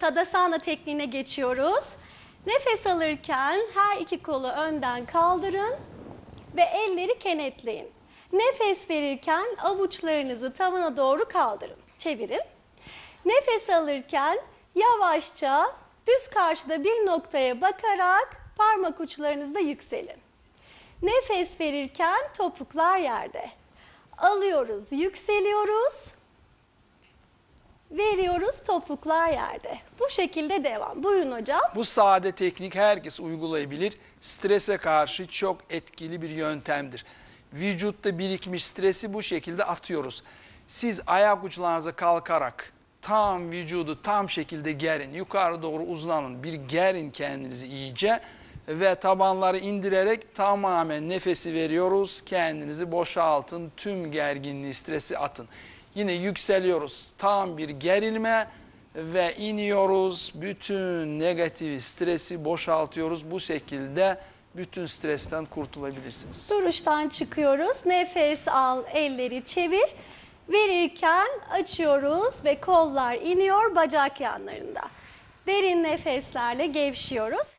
Tadasana tekniğine geçiyoruz. Nefes alırken her iki kolu önden kaldırın ve elleri kenetleyin. Nefes verirken avuçlarınızı tavana doğru kaldırın. Çevirin. Nefes alırken yavaşça düz karşıda bir noktaya bakarak parmak uçlarınızda yükselin. Nefes verirken topuklar yerde. Alıyoruz, yükseliyoruz. Veriyoruz, topuklar yerde. Bu şekilde devam. Buyurun hocam. Bu sade teknik herkes uygulayabilir. Strese karşı çok etkili bir yöntemdir. Vücutta birikmiş stresi bu şekilde atıyoruz. Siz ayak uçlarınıza kalkarak tam vücudu tam şekilde gerin. Yukarı doğru uzanın. Bir gerin kendinizi iyice ve tabanları indirerek tamamen nefesi veriyoruz. Kendinizi boşaltın. Tüm gerginliği, stresi atın. Yine yükseliyoruz. Tam bir gerilme ve iniyoruz. Bütün negatif stresi boşaltıyoruz. Bu şekilde bütün stresten kurtulabilirsiniz. Duruştan çıkıyoruz. Nefes al, elleri çevir. Verirken açıyoruz ve kollar iniyor bacak yanlarında. Derin nefeslerle gevşiyoruz.